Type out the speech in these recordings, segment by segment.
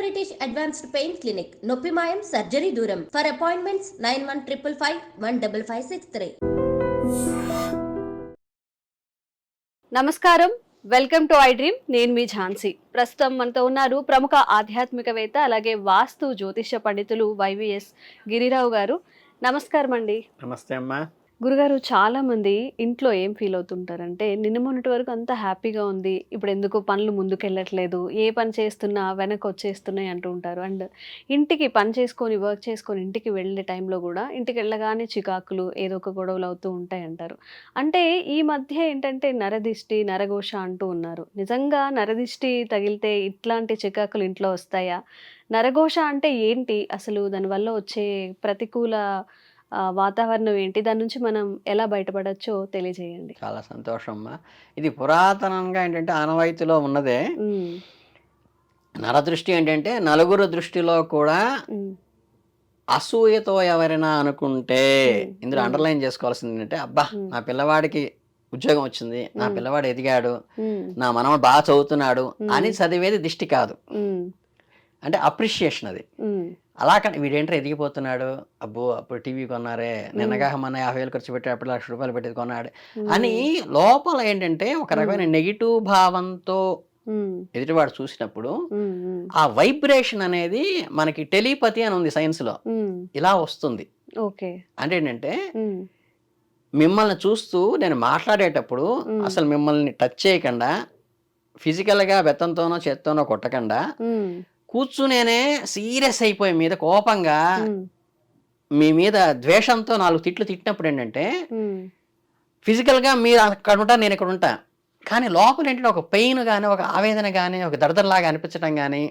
British advanced pain clinic నొప్పి మాయం surgery దూరం. For appointments nine one triple five one double five six three నమస్కారం. Welcome to I dream నేను మీ ఝాన్సీ. ప్రస్తుతం మనతో ఉన్నారు ప్రముఖ ఆధ్యాత్మికవేత్త అలాగే వాస్తు జ్యోతిష్య పండితులు వైవిఎస్ గిరిరావు గారు. నమస్కారం అండి నమస్తే అమ్మా. గురుగారు చాలామంది ఇంట్లో ఏం ఫీల్ అవుతుంటారంటే నిన్న మొన్నటి వరకు అంతా హ్యాపీగా ఉంది ఇప్పుడు ఎందుకు పనులు ముందుకెళ్ళట్లేదు ఏ పని చేస్తున్నా వెనక్కి వచ్చేస్తున్నాయి అంటూ ఉంటారు. అండ్ ఇంటికి పని చేసుకొని వర్క్ చేసుకొని ఇంటికి వెళ్ళే టైంలో కూడా ఇంటికి వెళ్ళగానే చికాకులు ఏదో ఒక గొడవలు అవుతూ ఉంటాయి అంటారు. అంటే ఈ మధ్య ఏంటంటే నరదిష్టి నరఘోష అంటూ ఉన్నారు. నిజంగా నరదిష్టి తగిలితే ఇట్లాంటి చికాకులు ఇంట్లో వస్తాయా? నరఘోష అంటే ఏంటి? అసలు దానివల్ల వచ్చే ప్రతికూల వాతావరణం ఏంటి? దాని నుంచి మనం ఎలా బయటపడచ్చో తెలియజేయండి. చాలా సంతోషం అమ్మా. ఇది పురాతనంగా ఏంటంటే ఆనవాయితీలో ఉన్నదే. నరదృష్టి ఏంటంటే నలుగురు దృష్టిలో కూడా అసూయతో ఎవరైనా అనుకుంటే. ఇందులో. అండర్లైన్ చేసుకోవాల్సింది ఏంటంటే అబ్బా. నా పిల్లవాడికి ఉద్యోగం వచ్చింది నా. పిల్లవాడు ఎదిగాడు నా మనవడు బాగా చదువుతున్నాడు. అని చదివేది దిష్టి కాదు. అంటే అప్రిషియేషన్ అది. అలా కానీ వీడేంటో ఎదిగిపోతున్నాడు? అబ్బో అప్పుడు టీవీ కొన్నారే. నిన్నగా మన యాభై వేలు ఖర్చు పెట్టి అప్పుడు లక్ష రూపాయలు పెట్టేది కొన్నాడు. అని లోపల ఏంటంటే ఒక రకమైన నెగిటివ్ భావంతో ఎదుటివాడు చూసినప్పుడు ఆ వైబ్రేషన్ అనేది మనకి టెలిపతి అని ఉంది సైన్స్లో ఇలా వస్తుంది. ఓకే. అంటే ఏంటంటే మిమ్మల్ని చూస్తూ నేను మాట్లాడేటప్పుడు. అసలు మిమ్మల్ని టచ్ చేయకుండా physical గా బెత్తంతోనో చేత్తోనో కొట్టకుండా కూర్చునేనే సీరియస్ అయిపోయి మీద కోపంగా. మీ మీద ద్వేషంతో నాలుగు తిట్లు తిట్టినప్పుడు ఏంటంటే ఫిజికల్గా మీరు అక్కడ ఉంటా నేను ఇక్కడ ఉంటా. కానీ లోపల ఏంటంటే ఒక పెయిన్ కానీ ఒక ఆవేదన కానీ ఒక దడదరలాగా అనిపించడం కానీ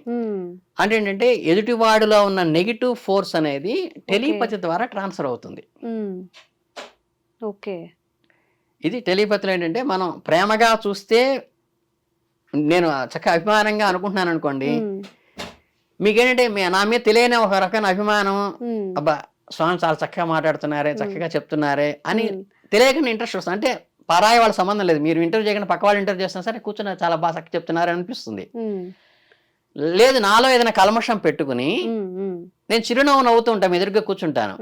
అంటే ఏంటంటే ఎదుటివాడిలో ఉన్న నెగిటివ్ ఫోర్స్ అనేది టెలిపతి ద్వారా ట్రాన్స్ఫర్ అవుతుంది. ఓకే. ఇది టెలిపతిలో ఏంటంటే మనం ప్రేమగా చూస్తే నేను చక్కగా అభిమానంగా అనుకుంటున్నాను అనుకోండి మీకేంటంటే మీ- నా మీద తెలియని ఒక రకమైన అభిమానం. అబ్బా స్వామి చాలా చక్కగా మాట్లాడుతున్నారే చక్కగా చెప్తున్నారే అని తెలియకుండా ఇంట్రెస్ట్ వస్తుంది. అంటే పరాయి వాళ్ళ సంబంధం లేదు. మీరు ఇంటర్వ్యూ చేయకుండా పక్క వాళ్ళు ఇంటర్వ్యూ చేస్తున్నా సరే కూర్చుని చాలా బాగా చక్కగా చెప్తున్నారు అనిపిస్తుంది. లేదు నాలో ఏదైనా కల్మషం పెట్టుకుని నేను చిరునవ్వు నవ్వుతూ ఉంటాను ఎదురుగా కూర్చుంటాను.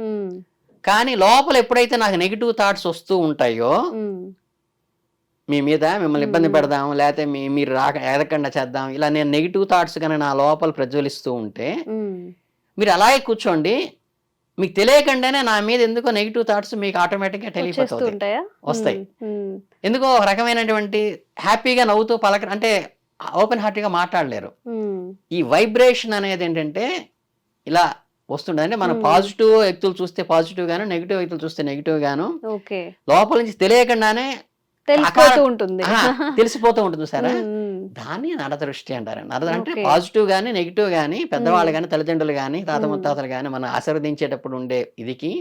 కానీ లోపల ఎప్పుడైతే నాకు నెగిటివ్ థాట్స్ వస్తూ ఉంటాయో మీ మీద మిమ్మల్ని ఇబ్బంది. పెడదాం లేకపోతే మీ మీరు రాక ఎదకుండా చేద్దాం. ఇలా నేను నెగిటివ్ థాట్స్ కనుక నా లోపల ప్రజ్వలిస్తూ ఉంటే మీరు అలాగే కూర్చోండి. మీకు తెలియకుండానే నా మీద ఎందుకో నెగిటివ్ థాట్స్ మీకు ఆటోమేటిక్గా తెలియపోతాయి ఉంటాయా? వస్తాయి. ఎందుకో ఒక రకమైనటువంటి హ్యాపీగా నవ్వుతూ పలక అంటే ఓపెన్ హార్ట్గా మాట్లాడలేరు. ఈ వైబ్రేషన్ అనేది ఏంటంటే ఇలా వస్తుండదు అంటే మనం. పాజిటివ్ వ్యక్తులు చూస్తే పాజిటివ్ గాను నెగిటివ్ వ్యక్తులు చూస్తే నెగిటివ్ గాను లోపల నుంచి తెలియకుండానే తెలిసిపోతూ ఉంటుంది. తెలిసిపోతూ ఉంటుంది సరే. దాన్ని నరదృష్టి అంటారు. నరద అంటే. పాజిటివ్ గానీ నెగిటివ్ గానీ పెద్దవాళ్ళు. గానీ తల్లిదండ్రులు గానీ తాత. ముత్తాతలు గానీ మనం ఆశీర్వదించేటప్పుడు ఉండే ఇదికి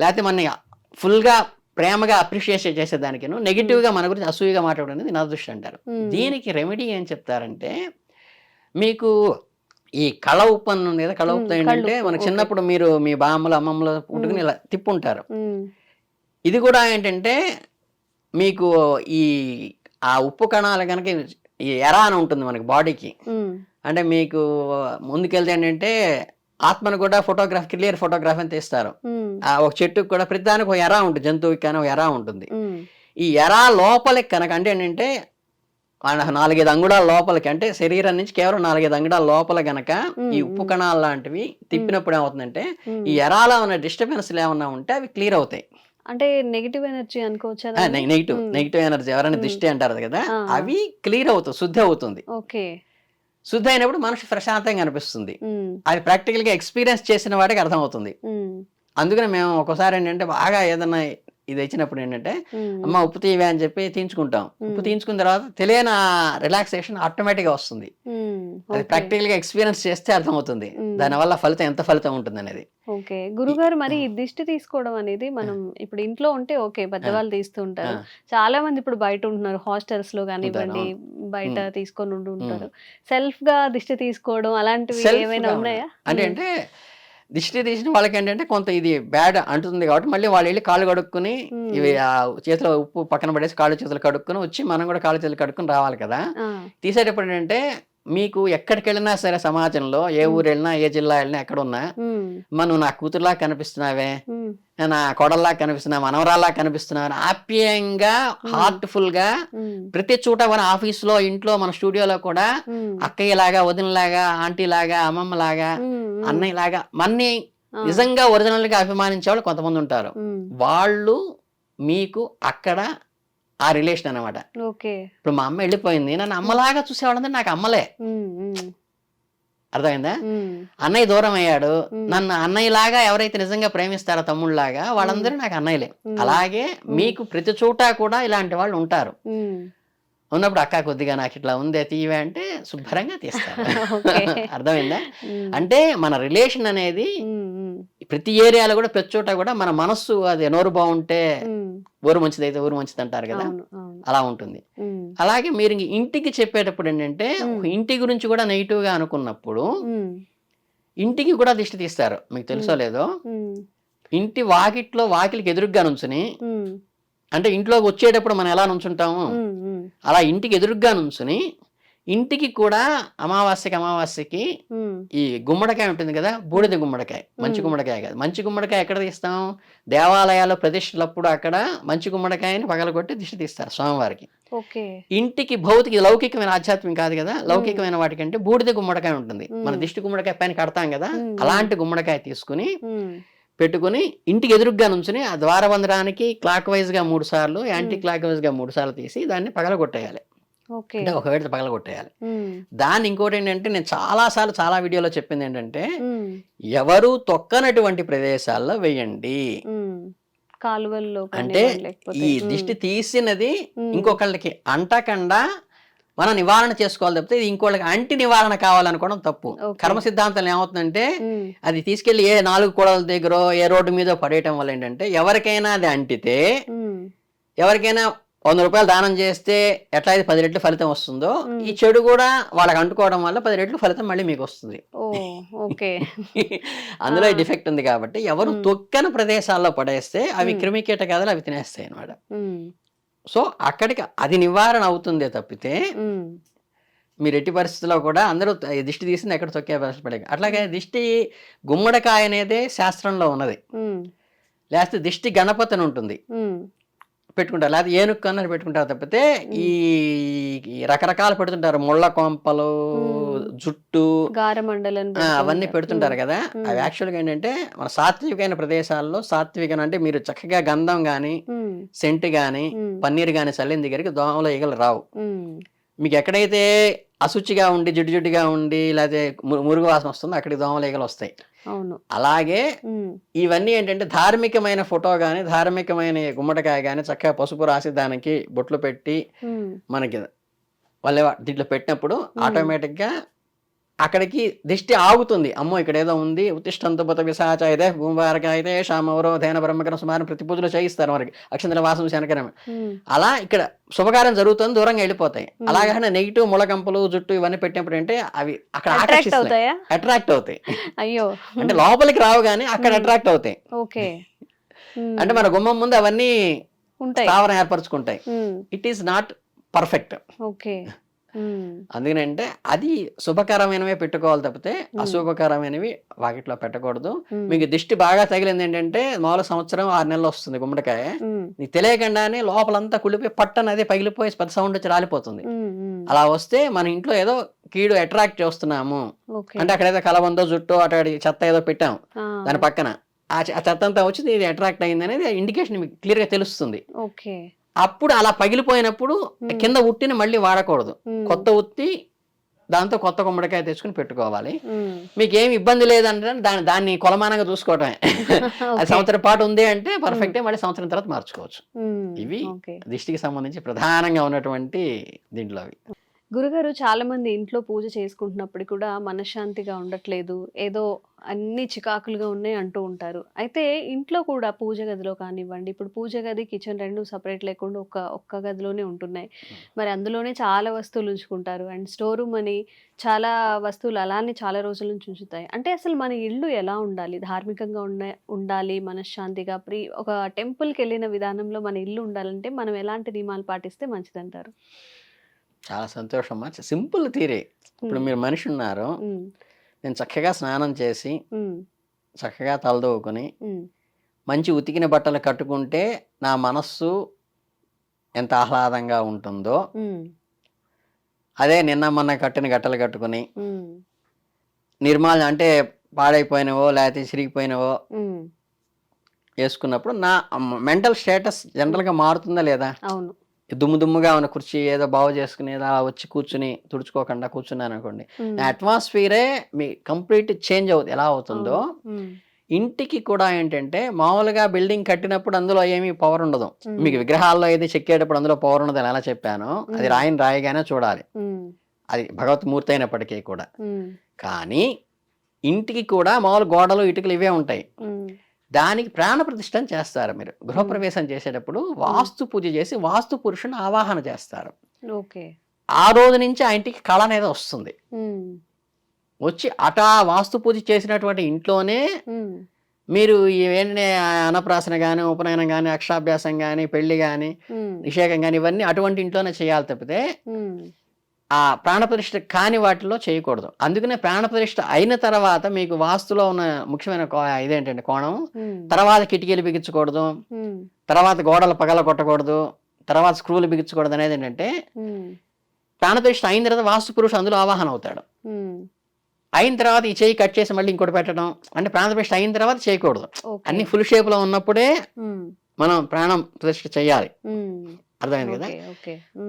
లేకపోతే మన ఫుల్గా ప్రేమగా అప్రిషియేట్ చేసేదానికి నెగిటివ్గా మన గురించి అసూయగా మాట్లాడడం అనేది నరదృష్టి అంటారు. దీనికి రెమెడీ ఏం చెప్తారంటే మీకు ఈ కళ ఉప్పు అని ఉంది కదా కళ ఉప్పు ఏంటంటే మనకు. చిన్నప్పుడు మీరు మీ బామ్మలు అమ్మమ్మలు పుట్టుకుని ఇలా తిప్పుంటారు. ఇది కూడా ఏంటంటే మీకు ఈ ఆ ఉప్పు కణాలు కనుక ఈ ఎర అని ఉంటుంది మనకి బాడీకి. అంటే మీకు ముందుకెళ్తే ఏంటంటే ఆత్మను కూడా ఫోటోగ్రాఫ్ క్లియర్ ఫోటోగ్రాఫ్ అని తీస్తారు. ఆ ఒక చెట్టుకు కూడా ప్రతిదానికి ఒక ఎర ఉంటుంది జంతువుకి కానీ ఒక ఎర ఉంటుంది. ఈ ఎర లోపలికి కనుక అంటే ఏంటంటే నాలుగైదు అంగుళాల లోపలికి అంటే శరీరం నుంచి కేవలం నాలుగైదు అంగుళాల లోపల గనక ఈ. ఉప్పు కణాలు లాంటివి తిప్పినప్పుడు ఏమవుతుందంటే. ఈ ఎరాలో ఉన్న డిస్టర్బెన్స్లు ఏమన్నా ఉంటే అవి క్లియర్ అవుతాయి. అంటే నెగిటివ్ ఎనర్జీ అనుకోవచ్చా? నెగిటివ్. నెగిటివ్ ఎనర్జీ ఎవరైనా మ్మ్. దిష్టి అంటారు కదా. అవి క్లియర్ అవుతుంది శుద్ధి అవుతుంది ఓకే శుద్ధి అయినప్పుడు మనిషి ప్రశాంతంగా అనిపిస్తుంది ఉమ్, అది ప్రాక్టికల్గా ఎక్స్పీరియన్స్ చేసిన వాడికి అర్థమవుతుంది ఉమ్, అందుకని మేము ఒక్కోసారి ఏంటంటే బాగా ఏదన్నా ఇది వచ్చినప్పుడు ఏంటంటే అమ్మ ఉప్పు తీయవే అని చెప్పి తీయించుకుంటాం. ఉప్పు. తీయించుకున్న తర్వాత తెలియని రిలాక్సేషన్ ఆటోమేటిక్గా వస్తుంది అది. ప్రాక్టికల్గా ఎక్స్పీరియన్స్ చేస్తే అర్థమవుతుంది. దానివల్ల ఫలితం ఎంత ఫలితం ఉంటుంది అనేది ఓకే. గురుగారు మరి దిష్టి తీసుకోవడం అనేది మనం ఇప్పుడు ఇంట్లో ఉంటే ఓకే పెద్దవాళ్ళు తీస్తూ ఉంటారు. చాలా మంది ఇప్పుడు బయట ఉంటున్నారు హాస్టల్స్లో కానివ్వండి బయట. తీసుకొని ఉండి ఉంటారు. సెల్ఫ్గా దిష్టి తీసుకోవడం అలాంటివి ఏమైనా ఉన్నాయా. అంటే దిష్టి తీసిన వాళ్ళకి ఏంటంటే కొంత ఇది బ్యాడ్ అంటుంది కాబట్టి మళ్ళీ వాళ్ళు వెళ్ళి కాళ్ళు కడుక్కుని. ఇవి ఆ చేతిలో ఉప్పు పక్కన పడేసి కాళ్ళు చేతులు కడుక్కుని వచ్చి మనం కూడా కాళ్ళు చేతులు కడుక్కుని రావాలి కదా తీసేటప్పుడు ఏంటంటే మీకు ఎక్కడికి వెళ్ళినా సరే సమాజంలో ఏ ఊరు వెళ్ళినా ఏ జిల్లా వెళ్ళినా ఎక్కడున్నా మనం నా కూతురులా కనిపిస్తున్నావే నా కొడల్లా కనిపిస్తున్నా మనవరాల్లా కనిపిస్తున్నావు ఆప్యాయంగా హార్ట్ఫుల్గా ప్రతి చోట మన ఆఫీసులో ఇంట్లో మన స్టూడియోలో కూడా అక్కయ్యలాగా వదినలాగా ఆంటీలాగా అమ్మమ్మలాగా అన్నయ్యలాగా మన్ని నిజంగా ఒరిజినల్గా అభిమానించే వాళ్ళు కొంతమంది ఉంటారు. వాళ్ళు మీకు అక్కడ ఆ రిలేషన్ అన్నమాట. ఓకే. ఇప్పుడు మా అమ్మ వెళ్ళిపోయింది. నన్ను అమ్మలాగా చూసేవాళ్ళంటే నాకు అమ్మలే. అర్థమైందా? అన్నయ్య దూరం అయ్యాడు. నన్ను అన్నయ్యలాగా ఎవరైతే నిజంగా ప్రేమిస్తారో తమ్ముళ్ళలాగా వాళ్ళందరూ నాకు అన్నయ్యలే. అలాగే మీకు ప్రతి చోట కూడా ఇలాంటి వాళ్ళు ఉంటారు. ఉన్నప్పుడు అక్క కొద్దిగా నాకు ఇట్లా ఉందే తీవే అంటే శుభ్రంగా తీస్తారు ఓకే. అర్థమైందా? అంటే మన రిలేషన్ అనేది ప్రతి ఏరియాలో కూడా ప్రతి చోట కూడా మన మనస్సు అది నోరు బాగుంటే ఊరు మంచిది అయితే ఊరు మంచిది అంటారు కదా? అలా ఉంటుంది. అలాగే మీరు ఇంటికి చెప్పేటప్పుడు ఏంటంటే ఇంటి గురించి కూడా నెగిటివ్గా అనుకున్నప్పుడు ఇంటికి కూడా దిష్టి తీస్తారు. మీకు తెలుసో లేదో? ఇంటి వాకిట్లో వాకిలికి ఎదురుగ్గా నుంచుని అంటే ఇంట్లోకి వచ్చేటప్పుడు మనం ఎలా నుంచుంటాము? అలా ఇంటికి ఎదురుగ్గా నుంచుని ఇంటికి కూడా అమావాస్యకి అమావాస్యకి ఈ గుమ్మడికాయ ఉంటుంది కదా బూడిద గుమ్మడికాయ. మంచి మ్మ్. గుమ్మడికాయ కాదు. మంచి గుమ్మడికాయ ఎక్కడ తీస్తాం? దేవాలయాల్లో ప్రతిష్టలప్పుడు అక్కడ మంచి గుమ్మడికాయని పగలగొట్టి దిష్టి తీస్తారు స్వామివారికి. ఇంటికి భౌతిక లౌకికమైన ఆధ్యాత్మికం కాదు కదా లౌకికమైన వాటికంటే బూడిద గుమ్మడికాయ ఉంటుంది. మన. దిష్టి గుమ్మడికాయ పైన కడతాం కదా. అలాంటి గుమ్మడికాయ తీసుకుని పెట్టుకుని ఇంటికి ఎదురుగ్గా నుంచుని ఆ ద్వారబంధరానికి క్లాక్ వైజ్గా మూడు సార్లు యాంటీ క్లాక్ వైజ్గా మూడు సార్లు తీసి దాన్ని పగలగొట్టేయాలి. అంటే ఒక వేడి పగలగొట్టేయాలి. ఉమ్, దాన్ని ఇంకోటి ఏంటంటే నేను చాలా సార్లు చాలా వీడియోలో చెప్పింది ఏంటంటే ఎవరు తొక్కనటువంటి ప్రదేశాల్లో వేయండి. కాలువల్లో అంటే ఈ దిష్టి తీసినది ఇంకొకళ్ళకి అంటకుండా మనం నివారణ చేసుకోవాలి తప్పితే ఇది ఇంకోళ్ళకి అంటి నివారణ కావాలనుకోవడం తప్పు. కర్మ సిద్ధాంతం ఏమవుతుందంటే అది తీసుకెళ్ళి ఏ నాలుగు కూడల దగ్గర ఏ రోడ్డు మీద పడేయటం వల్ల ఏంటంటే ఎవరికైనా అది అంటితే ఎవరికైనా వంద రూపాయలు దానం చేస్తే ఎట్లా అయితే పది రెట్లు ఫలితం వస్తుందో. ఈ చెడు కూడా వాళ్ళకి అంటుకోవడం వల్ల పది రెట్లు ఫలితం మళ్ళీ మీకు వస్తుంది. ఓకే. అందులో. డిఫెక్ట్ ఉంది కాబట్టి ఎవరు. తొక్కని ప్రదేశాల్లో పడేస్తే అవి మ్మ్. క్రిమి కీటకాదులు అవి తినేస్తాయి అన్నమాట. ఉమ్, సో అక్కడికి అది నివారణ అవుతుందే తప్పితే మీరు ఎట్టి పరిస్థితుల్లో కూడా అందరూ దిష్టి తీసింది ఎక్కడ తొక్కే పరిస్థితి పడే అట్లాగే దిష్టి గుమ్మడికాయ అనేది శాస్త్రంలో ఉన్నది. లేకపోతే దిష్టి గణపతి అని ఉంటుంది పెట్టుకుంటారు. లేకపోతే ఏనుక్కు అన్నది పెట్టుకుంటారు తప్పితే ఈ రకరకాలు పెడుతుంటారు. ముళ్ళ కొంపలు. జుట్టు అవన్నీ పెడుతుంటారు కదా. అవి యాక్చువల్గా ఏంటంటే మన సాత్వికమైన ప్రదేశాల్లో సాత్వికం అంటే మీరు చక్కగా గంధం కానీ సెంట్ కానీ పన్నీర్ కానీ చల్లిన దగ్గరికి దోమలు ఈగలు రావు. మీకు ఎక్కడైతే అశుచిగా ఉండి జిడ్డు జిడ్డుగా ఉండి లేకపోతే మురుగు వాసన వస్తుందో అక్కడికి దోమలు ఈగలు వస్తాయి. అవును. అలాగే ఇవన్నీ ఏంటంటే ధార్మికమైన ఫోటో కానీ ధార్మికమైన గుమ్మడికాయ కానీ చక్కగా పసుపు రాసి దానికి బొట్లు పెట్టి మనకి వాళ్ళే దీంట్లో పెట్టినప్పుడు ఆటోమేటిక్గా అక్కడికి దిష్టి ఆగుతుంది. అమ్మో ఇక్కడ ఏదో ఉంది. ఉత్తిష్టంతుపత విశాచ ఇదే భూమివారక అయితే శామవరో ధైన బ్రహ్మకరం సుమారం ప్రతి పూజలు చేయిస్తారు మనకి అక్షంతల వాసం శనకరం అలా ఇక్కడ శుభకార్యం జరుగుతుంది దూరంగా వెళ్ళిపోతాయి. అలాగనే నెగిటివ్ ముళకంపలు జుట్టు ఇవన్నీ పెట్టినప్పుడు అంటే అవి అక్కడ అట్రాక్ట్ అవుతాయా? అట్రాక్ట్ అవుతాయి. అయ్యో. అంటే లోపలికి రావు కానీ అక్కడ అట్రాక్ట్ అవుతాయి. ఓకే. అంటే మన గుమ్మం ముందు అవన్నీ ఉంటాయి. స్థావరం ఏర్పరచుకుంటాయి. It is not perfect okay. అందుకనంటే అది శుభకరమైనవే పెట్టుకోవాలి తప్పితే అశుభకరమైనవి వాకిట్లో పెట్టకూడదు. మీకు దిష్టి బాగా తగిలింది ఏంటంటే మామూలు సంవత్సరం ఆరు నెలలు వస్తుంది గుమ్మడికాయ. నీకు తెలియకుండానే లోపలంతా కుళ్ళిపోయి పట్టన అదే పగిలిపోయి పెద్ద సౌండ్ వచ్చి రాలిపోతుంది. అలా వస్తే మన ఇంట్లో ఏదో కీడు అట్రాక్ట్ చేస్తున్నాము. అంటే అక్కడ ఏదో కలబందో జుట్టు అటు చెత్త ఏదో పెట్టాం దాని పక్కన. ఆ చెత్త అంతా వచ్చి ఇది అట్రాక్ట్ అయింది అనేది ఇండికేషన్ మీకు క్లియర్గా తెలుస్తుంది. ఓకే. అప్పుడు అలా పగిలిపోయినప్పుడు కింద ఉట్టిని మళ్ళీ వాడకూడదు. కొత్త ఉత్తి దాంతో కొత్త గుమ్మడికాయ తెచ్చుకుని పెట్టుకోవాలి. మీకు ఏమి ఇబ్బంది లేదంటే దాన్ని దాన్ని కొలమానంగా చూసుకోవటమే. అది. సంవత్సరం పాటు ఉంది అంటే పర్ఫెక్ట్ మళ్ళీ సంవత్సరం తర్వాత మార్చుకోవచ్చు. ఇవి దిష్టికి సంబంధించి ప్రధానంగా ఉన్నటువంటి దీంట్లో అవి. గురుగారు చాలా మంది ఇంట్లో పూజ చేసుకుంటున్నప్పుడు కూడా మనశ్శాంతిగా ఉండట్లేదు. ఏదో అన్ని చికాకులుగా ఉన్నాయి అంటూ ఉంటారు. అయితే ఇంట్లో కూడా పూజ గదిలో కానివ్వండి ఇప్పుడు పూజ గది కిచెన్ రెండు సపరేట్ లేకుండా ఒక ఒక్క గదిలోనే ఉంటున్నాయి. మరి అందులోనే చాలా వస్తువులు ఉంచుకుంటారు. అండ్ స్టోర్ రూమ్ అని చాలా వస్తువులు అలానే చాలా రోజుల నుంచి ఉంచుతాయి. అంటే అసలు మన ఇల్లు ఎలా ఉండాలి? ధార్మికంగా ఉండ ఉండాలి మనశ్శాంతిగా ప్రీ ఒక టెంపుల్కి వెళ్ళిన విధానంలో మన ఇల్లు ఉండాలంటే మనం ఎలాంటి నియమాలు పాటిస్తే మంచిదంటారు? చాలా సంతోషం. అమ్మా సింపుల్ తీరే ఇప్పుడు మీరు మనిషి ఉన్నారు. నేను చక్కగా స్నానం చేసి చక్కగా తలదూకుని మంచి ఉతికిన బట్టలు కట్టుకుంటే నా మనస్సు ఎంత ఆహ్లాదంగా ఉంటుందో అదే నిన్న మొన్న కట్టిన గట్టలు కట్టుకుని నిర్మాల్యం అంటే పాడైపోయినవో లేకపోతే చిరిగిపోయినవో వేసుకున్నప్పుడు నా మెంటల్ స్టేటస్ జనరల్గా మారుతుందా లేదా? అవును. దుమ్ము దుమ్ముగా ఉన్న కుర్చీ ఏదో బాగు చేసుకుని ఏదో వచ్చి కూర్చుని తుడుచుకోకుండా కూర్చున్నాను అనుకోండి. అట్మాస్ఫియరే మీ కంప్లీట్ చేంజ్ అవుతుంది ఎలా అవుతుందో. ఇంటికి కూడా ఏంటంటే మామూలుగా బిల్డింగ్ కట్టినప్పుడు అందులో ఏమీ పవర్ ఉండదు. మీకు విగ్రహాల్లో ఏది చెక్కేటప్పుడు అందులో పవర్ ఉండదు అని ఎలా చెప్పాను అది. రాయిని రాయిగానే చూడాలి. అది భగవత్మూర్తి అయినప్పటికీ కూడా. కానీ ఇంటికి కూడా మామూలు గోడలు ఇటుకలు ఇవే ఉంటాయి. దానికి ప్రాణ ప్రతిష్టం చేస్తారు మీరు. గృహప్రవేశం చేసేటప్పుడు వాస్తు పూజ చేసి వాస్తు పురుషుని ఆవాహన చేస్తారు. ఓకే. ఆ రోజు నుంచి ఆ ఇంటికి కళ అనేది వస్తుంది. వచ్చి అటా వాస్తు పూజ చేసినటువంటి ఇంట్లోనే మీరు ఏంటంటే అన్నప్రాసన కానీ ఉపనయనం కానీ అక్షాభ్యాసం కానీ పెళ్ళి కానీ ఉమ్, నిషేకం కానీ ఇవన్నీ అటువంటి ఇంట్లోనే చేయాలి తప్పితే ఆ ప్రాణప్రతిష్ఠ కాని వాటిలో చేయకూడదు. అందుకనే ప్రాణప్రతిష్ఠ అయిన తర్వాత మీకు వాస్తులో ఉన్న ముఖ్యమైన ఇదేంటంటే కోణం? తర్వాత కిటికీలు బిగించకూడదు. తర్వాత గోడలు పగల కొట్టకూడదు. తర్వాత స్క్రూలు బిగించకూడదు అనేది ఏంటంటే ప్రాణప్రతిష్ఠ అయిన తర్వాత వాస్తు పురుషుడు అందులో ఆవాహన అవుతాడు. అయిన తర్వాత ఈ చేయి కట్ చేసి మళ్ళీ ఇంకోటి పెట్టడం. అంటే ప్రాణప్రతిష్ఠ అయిన తర్వాత చేయకూడదు. అన్ని ఫుల్ షేప్లో ఉన్నప్పుడే మనం ప్రాణం ప్రతిష్ఠ చేయాలి అర్థమైంది కదా?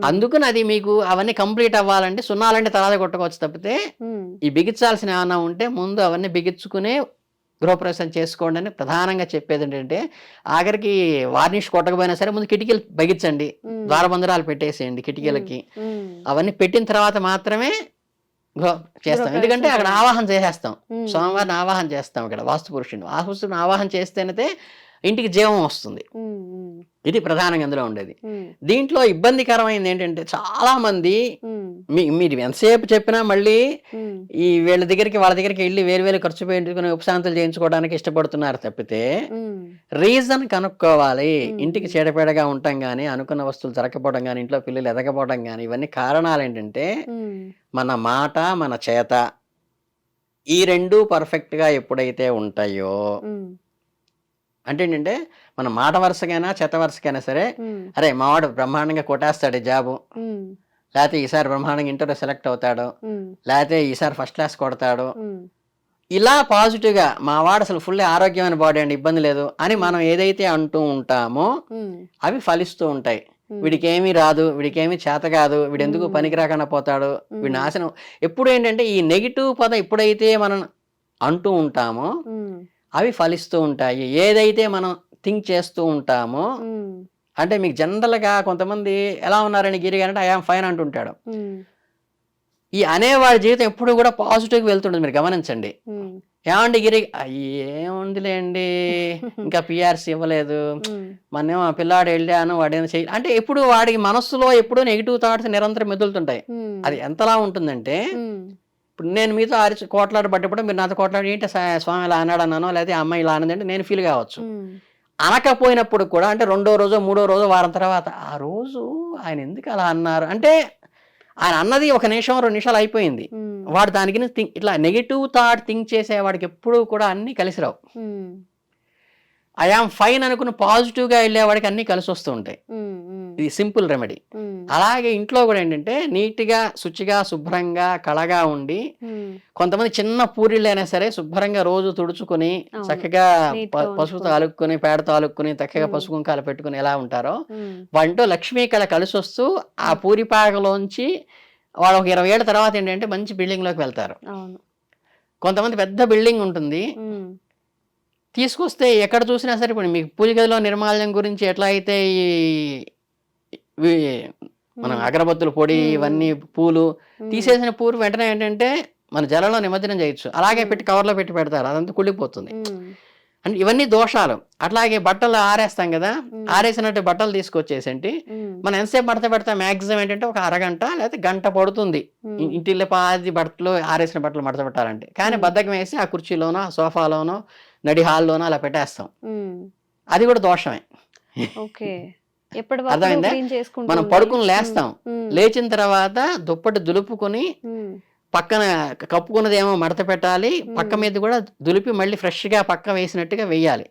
అందుకని అది మీకు అవన్నీ కంప్లీట్ అవ్వాలంటే సున్నాలంటే తర్వాత కొట్టుకోవచ్చు తప్పితే ఈ బిగించాల్సిన ఏమైనా ఉంటే ముందు అవన్నీ బిగించుకునే గృహప్రవేశం చేసుకోండి అని ప్రధానంగా చెప్పేది ఏంటంటే ఆఖరికి వార్నిష్ కొట్టకపోయినా సరే ముందు కిటికీలు బిగించండి. ద్వారబంధరాలు పెట్టేసేయండి కిటికీలకి. అవన్నీ పెట్టిన తర్వాత మాత్రమే గృహ చేస్తాం. ఎందుకంటే అక్కడ. ఆవాహన చేసేస్తాం. ఉమ్, స్వామివారిని ఆవాహన చేస్తాం ఇక్కడ వాస్తు పురుషుని. వాస్తు పురుషుని ఆవాహన చేస్తేనైతే ఇంటికి జీవం వస్తుంది. ఇది ప్రధానంగా అందులో ఉండేది. దీంట్లో ఇబ్బందికరమైనది ఏంటంటే చాలా మంది మీరు ఎంతసేపు చెప్పినా మళ్ళీ ఈ వీళ్ళ దగ్గరికి వాళ్ళ దగ్గరికి వెళ్ళి వేరు వేరు ఖర్చు పెట్టుకుని ఉపశాంతులు చేయించుకోవడానికి ఇష్టపడుతున్నారు తప్పితే రీజన్ కనుక్కోవాలి. ఇంటికి చీడపేడగా ఉండటం కానీ అనుకున్న వస్తువులు జరగకపోవడం కానీ ఇంట్లో పిల్లలు ఎదగపోవడం కానీ ఇవన్నీ కారణాలు ఏంటంటే మన మాట మన చేత ఈ రెండు పర్ఫెక్ట్గా ఎప్పుడైతే ఉంటాయో అంటే ఏంటంటే మన మాట వరుసకైనా చేత వరుసకైనా సరే అరే మావాడు బ్రహ్మాండంగా కొట్టేస్తాడు జాబు. లేకపోతే ఈసారి బ్రహ్మాండంగా ఇంటర్వ్యూ సెలెక్ట్ అవుతాడు. లేకపోతే ఈసారి ఫస్ట్ క్లాస్ కొడతాడు. ఇలా పాజిటివ్గా మా వాడు అసలు ఫుల్ ఆరోగ్యమైన బాడీ అండి ఇబ్బంది లేదు. అని మనం ఏదైతే అంటూ ఉంటామో అవి ఫలిస్తూ ఉంటాయి. వీడికి ఏమీ రాదు వీడికి ఏమీ చేత కాదు వీడు ఎందుకు. పనికి రాకుండా పోతాడు వీడి. నాశనం. ఎప్పుడు ఏంటంటే ఈ నెగిటివ్ పదం ఎప్పుడైతే మనం అంటూ ఉంటామో అవి ఫలిస్తూ ఉంటాయి. ఏదైతే మనం థింక్ చేస్తూ ఉంటామో అంటే మీకు జనరల్గా కొంతమంది ఎలా ఉన్నారని గిరి అంటే ఐఆమ్ ఫైన్ అంటుంటాడు. ఈ అనేవాడి జీవితం ఎప్పుడు కూడా పాజిటివ్గా వెళ్తుంటుంది. మీరు గమనించండి. ఏమండి గిరి? ఏముందిలేండి ఇంకా పిఆర్సీ ఇవ్వలేదు. ఉమ్, మొన్నేమో ఆ పిల్లాడు వెళ్ళాను వాడేమో చెయ్యి. అంటే ఎప్పుడు వాడికి మనస్సులో ఎప్పుడూ నెగిటివ్ థాట్స్ నిరంతరం మెదులుతుంటాయి. అది ఎంతలా ఉంటుందంటే ఇప్పుడు నేను మీతో అరిచి కోట్లాడు పడ్డప్పుడు మీరు నాతో కోట్లాడు ఏంటి స్వామి ఇలా అన్నాడు అన్నానో లేకపోతే ఆ అమ్మాయి ఇలా అన్నదంటే నేను ఫీల్ కావచ్చు. అనకపోయినప్పుడు కూడా అంటే రెండో రోజో మూడో రోజో వారం తర్వాత ఆ రోజు ఆయన ఎందుకు అలా అన్నారు? అంటే ఆయన అన్నది ఒక నిమిషం రెండు నిమిషాలు అయిపోయింది. వాడు దానికి థింక్ ఇట్లా నెగిటివ్ థాట్ థింక్ చేసేవాడికి ఎప్పుడూ కూడా అన్నీ కలిసి రావు. ఐఆమ్ ఫైన్ అనుకుని పాజిటివ్గా వెళ్ళేవాడికి అన్నీ కలిసి వస్తూ ఉంటాయి. ఇది సింపుల్ రెమెడీ అలాగే ఇంట్లో కూడా ఏంటంటే నీట్గా శుచిగా శుభ్రంగా కళగా ఉండి కొంతమంది చిన్న పూరిళ్ళు అయినా సరే శుభ్రంగా రోజు తుడుచుకుని. చక్కగా Neat ప- గా పసుపుతో ఉంచుకుంటారు. అలుక్కుని పేడతో అలుక్కుని చక్కగా. పసుపు కుంకాలు పెట్టుకుని ఎలా ఉంటారో వంటో లక్ష్మీ కళ కలిసి వస్తూ ఆ పూరిపాకలోంచి వాళ్ళు ఒక ఇరవై ఏళ్ళ తర్వాత ఏంటంటే మంచి బిల్డింగ్లోకి వెళ్తారు. కొంతమంది పెద్ద బిల్డింగ్ ఉంటుంది. తీసుకొస్తే ఎక్కడ చూసినా సరే ఇప్పుడు మీకు పూజ గదిలో నిర్మాల్యం గురించి ఎట్లా అయితే ఈ మనం అగరబత్తుల పొడి. ఇవన్నీ పూలు తీసేసిన పూలు వెంటనే ఏంటంటే మన జలంలో నిమజ్జనం చేయొచ్చు. అలాగే. పెట్టి కవర్లో పెట్టి పెడతారు. అదంతా కుళ్ళిపోతుంది. అంటే ఇవన్నీ దోషాలు. అట్లాగే బట్టలు ఆరేస్తాం కదా. ఆరేసినట్టు బట్టలు తీసుకొచ్చేసేంటి మనం ఎంతసేపు మడత పెడతాం మ్యాక్సిమం ఏంటంటే ఒక అరగంట లేకపోతే గంట పడుతుంది. ఇంటిల్లి పాది బట్టలు ఆరేసిన బట్టలు మడత పెట్టాలంటే. కానీ. బద్దకం వేసి ఆ కుర్చీలోనో ఆ సోఫాలోనో నడి హాల్లోనో అలా పెట్టేస్తాం. అది కూడా దోషమే. ఓకే. అర్థమైందా? మనం. పడుకుని లేస్తాం. లేచిన తర్వాత దుప్పటి దులుపుకొని పక్కన కప్పుకున్నదేమో మడత పెట్టాలి. పక్క మీద కూడా దులిపి మళ్ళీ ఫ్రెష్గా పక్క వేసినట్టుగా వేయాలి.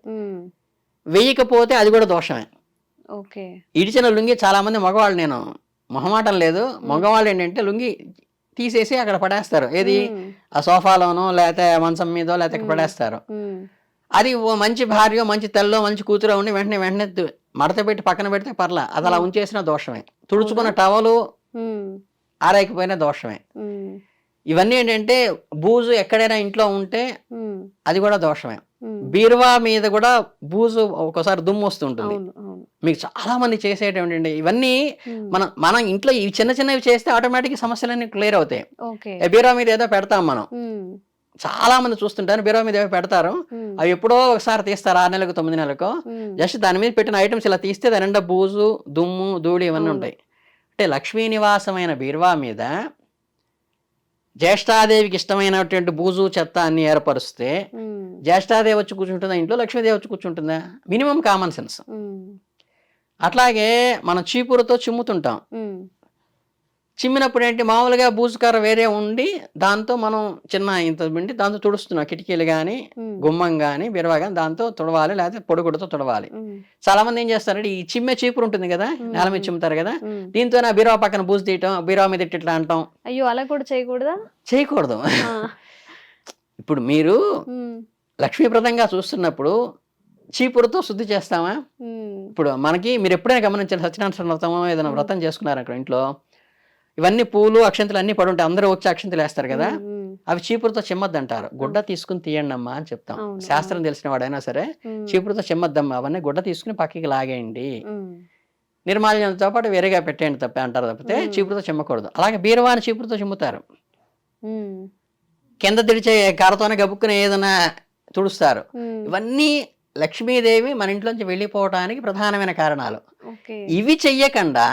వేయకపోతే అది కూడా దోషమే. ఓకే. ఇడిచిన లుంగి చాలా మంది మగవాళ్ళు నేను మొహమాటం లేదు. మగవాళ్ళు ఏంటంటే లుంగి తీసేసి అక్కడ పడేస్తారు. ఏది? ఆ సోఫాలోనో లేకపోతే మంచం మీదో లేకపోతే పడేస్తారు. అది ఓ మంచి భార్య మంచి తెల్లో మంచి కూతురు ఉండి వెంటనే వెంటనే మడత పెట్టి పక్కన పెడితే పర్లా. అది అలా ఉంచేసిన దోషమే. తుడుచుకున్న టవలు ఉమ్, ఆరైకపోయినా దోషమే. ఇవన్నీ ఏంటంటే బూజు ఎక్కడైనా ఇంట్లో ఉంటే అది కూడా దోషమే. బీరువా మీద కూడా బూజు ఒకసారి దుమ్ము వస్తుంటుంది. మీకు చాలా మంది చేసేటటువంటి ఇవన్నీ మనం మనం ఇంట్లో ఈ చిన్న చిన్నవి చేస్తే ఆటోమేటిక్ సమస్యలన్నీ క్లియర్ అవుతాయి. బీరువా మీద ఏదో పెడతాం మనం. చాలా మంది చూస్తుంటారు బీరువా మీద పెడతారు. అవి ఎప్పుడో ఒకసారి తీస్తారు ఆరు నెలలకు తొమ్మిది నెలలకు. జస్ట్ దాని మీద పెట్టిన ఐటమ్స్ ఇలా తీస్తే దాని నిండా బూజు దుమ్ము ధూళి ఇవన్నీ. ఉంటాయి. అంటే లక్ష్మీ నివాసమైన బీరువా మీద జ్యేష్ఠాదేవికి ఇష్టమైనటువంటి బూజు చెత్త అన్ని ఏర్పరుస్తే జ్యేష్ఠాదేవి వచ్చి కూర్చుంటుందా ఇంట్లో? లక్ష్మీదేవి వచ్చి కూర్చుంటుందా? Minimum common sense. అట్లాగే మనం చీపురుతో చిమ్ముతుంటాం. చిమ్మినప్పుడు ఏంటి? మామూలుగా బూజుకార వేరే ఉండి దాంతో మనం చిన్న ఇంత పిండి దాంతో తుడుస్తున్నాం. కిటికీలు కానీ గుమ్మం కానీ బిరవా కానీ దాంతో తుడవాలి లేకపోతే పొడిగుడితో తుడవాలి. చాలా మంది ఏం చేస్తారంటే ఈ చిమ్మే చీపురు ఉంటుంది కదా నేల మీద చిమ్ముతారు కదా. దీంతో నా బీరవా పక్కన బూజు తీయటం బీరవా మీద ఇట్లా అంటాం. అయ్యో అలా కూడా చేయకూడదా? చేయకూడదు. ఇప్పుడు మీరు లక్ష్మీప్రదంగా చూస్తున్నప్పుడు చీపురుతో శుద్ధి చేస్తామా? ఇప్పుడు మనకి మీరు ఎప్పుడైనా గమనించాలి సత్యనారాయణ వ్రతమో ఏదైనా వ్రతం చేసుకున్నారు అక్కడ ఇంట్లో? ఇవన్నీ పూలు అక్షంతలు అన్ని పడి ఉంటాయి అందరూ వచ్చి అక్షంతలు వేస్తారు కదా. అవి చీపురుతో చిమ్మద్దు అంటారు గుడ్డ తీసుకుని తీయండి అమ్మా అని చెప్తాం. శాస్త్రం తెలిసిన వాడైనా సరే చీపురుతో చిమ్మద్దమ్మా. అవన్నీ గుడ్డ తీసుకుని పక్కకి లాగేయండి. నిర్మాల్యంతో పాటు వేరేగా పెట్టేయండి తప్ప అంటారు తప్పితే. చీపురుతో చిమ్మకూడదు. అలాగే బీరవాని చీపురుతో చిమ్ముతారు. కింద తెడిచే కారతోనే గబుక్కుని ఏదైనా తుడుస్తారు. ఇవన్నీ లక్ష్మీదేవి మన ఇంట్లోంచి వెళ్ళిపోవటానికి ప్రధానమైన కారణాలు. ఇవి చెయ్యకుండా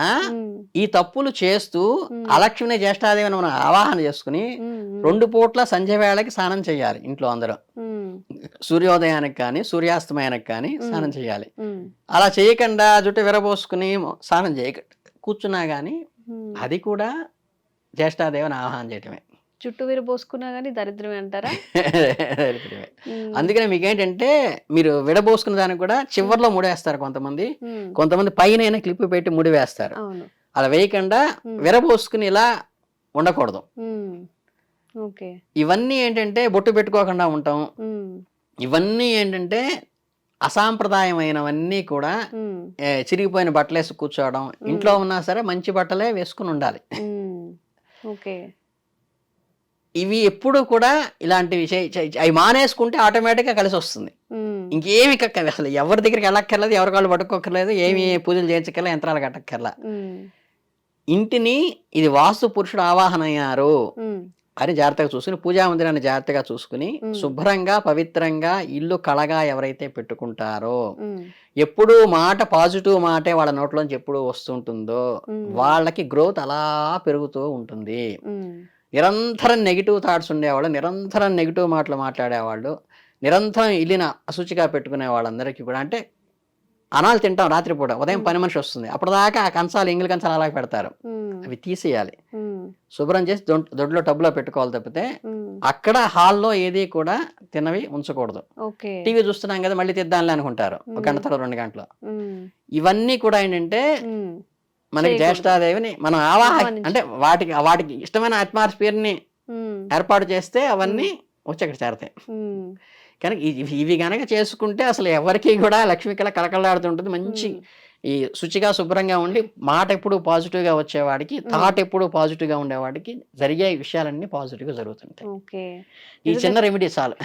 ఈ తప్పులు చేస్తూ. అలక్ష్మిని జ్యేష్ఠాదేవిని మనం ఆవాహన చేసుకుని రెండు పూట్ల సంధ్య వేళకి స్నానం చేయాలి ఇంట్లో అందరూ. సూర్యోదయానికి కానీ సూర్యాస్తమయానికి కానీ స్నానం చేయాలి. అలా చేయకుండా జుట్టు విరబోసుకుని స్నానం చేయక కూర్చున్నా కానీ. అది కూడా జ్యేష్ఠాదేవిని ఆవాహన చేయటమే. చుట్టూ విరబోసుకున్నా గానీ దరిద్రమే అంటారా? దరిద్రమే. అందుకనే మీకు ఏంటంటే మీరు విడబోసుకున్న దానికి కూడా చివర్లో ముడేస్తారు కొంతమంది. కొంతమంది పైన క్లిప్ పెట్టి ముడి వేస్తారు అలా వేయకుండా. విరబోసుకుని ఇలా ఉండకూడదు. ఇవన్నీ ఏంటంటే బొట్టు పెట్టుకోకుండా ఉంటాం. ఇవన్నీ ఏంటంటే అసాంప్రదాయమైనవన్నీ కూడా చిరిగిపోయిన బట్టలు వేసి కూర్చోవడం ఇంట్లో ఉన్నా సరే మంచి బట్టలే వేసుకుని ఉండాలి. ఓకే. ఇవి ఎప్పుడు కూడా చేయి- అవి మానేసుకుంటే ఆటోమేటిక్గా కలిసి వస్తుంది. ఇంకేమి కక్క అసలు ఎవరి దగ్గరికి వెళ్ళక్కర్లేదు ఎవరి కాళ్ళు పట్టుకోక్కర్లేదు ఏమి పూజలు చేయించక్కర్లేదు యంత్రాలు కట్టక్కర్లా. ఇంటిని ఇది వాస్తు పురుషుడు ఆవాహన అయ్యారు. అని జాగ్రత్తగా చూసుకుని పూజా మందిరాన్ని జాగ్రత్తగా చూసుకుని. శుభ్రంగా పవిత్రంగా ఇల్లు కళగా ఎవరైతే పెట్టుకుంటారో ఎప్పుడు మాట పాజిటివ్ మాటే వాళ్ళ నోట్లోంచి ఎప్పుడు వస్తుంటుందో. వాళ్ళకి గ్రోత్ అలా పెరుగుతూ ఉంటుంది. నిరంతరం నెగిటివ్ థాట్స్ ఉండేవాళ్ళు నిరంతరం నెగిటివ్ మాటలు మాట్లాడేవాళ్ళు నిరంతరం ఇల్లిన అశుచిగా పెట్టుకునే వాళ్ళందరికీ కూడా అంటే అనాలు తింటాం రాత్రిపూట ఉదయం పని మనిషి వస్తుంది. అప్పటిదాకా ఆ కంచాలు ఎంగిలి కంచాలు అలా పెడతారు. అవి తీసేయాలి. శుభ్రం చేసి దొడ్- దొడ్లో టబ్లో పెట్టుకోవాలి తప్పితే అక్కడ హాల్లో ఏది కూడా తినవి ఉంచకూడదు. టీవీ చూస్తున్నాం కదా మళ్ళీ తిద్దాంలే అనుకుంటారు. ఒక గంట తర్వాత రెండు గంటలు. ఇవన్నీ కూడా ఏంటంటే మనకి. జ్యేష్ఠాదేవిని మనం ఆవాహ. అంటే వాటికి వాటికి ఇష్టమైన atmosphere ని ఉమ్, ఏర్పాటు చేస్తే అవన్నీ వచ్చి అక్కడ చేరతాయి కనుక ఇవి గనక చేసుకుంటే అసలు ఎవరికి కూడా లక్ష్మీ కళ కలకలాడుతుంటుంది మంచి. ఈ శుచిగా శుభ్రంగా ఉండి మాట ఎప్పుడు పాజిటివ్గా వచ్చేవాడికి థాట్ ఎప్పుడు పాజిటివ్గా ఉండేవాడికి జరిగే విషయాలన్నీ పాజిటివ్గా జరుగుతుంటాయి ఓకే ఈ చిన్న రెమెడీ చాలు.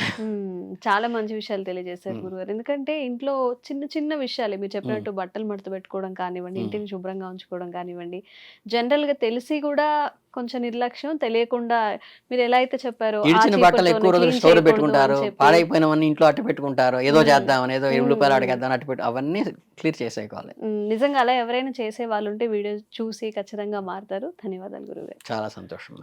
చాలా మంచి విషయాలు తెలియజేశారు మ్మ్. గురుగారు ఎందుకంటే ఇంట్లో చిన్న చిన్న విషయాలు మీరు చెప్పినట్టు బట్టలు మడత పెట్టుకోవడం కానివ్వండి. ఇంటిని శుభ్రంగా ఉంచుకోవడం కానివ్వండి జనరల్గా తెలిసి కూడా కొంచెం నిర్లక్ష్యం తెలియకుండా మీరు ఎలా అయితే చెప్పారో ఆ ఇడిచిన బట్టలు ఎక్కువ రోజులు స్టోర్ పెట్టుకుంటారు. పాడైపోయినవన్నీ ఇంట్లో అట్టు పెట్టుకుంటారు ఏదో. చేద్దామని ఏదో. ఉల్లిపాయలు అడిగేద్దాం అట్టు పెట్టు అవన్నీ క్లియర్ చేసేయకోవాలి మ్మ్. నిజంగా అలా ఎవరైనా చేసే వాళ్ళు ఉంటే వీడియో చూసి ఖచ్చితంగా మారుతారు ధన్యవాదాలు గురుగారు చాలా సంతోషం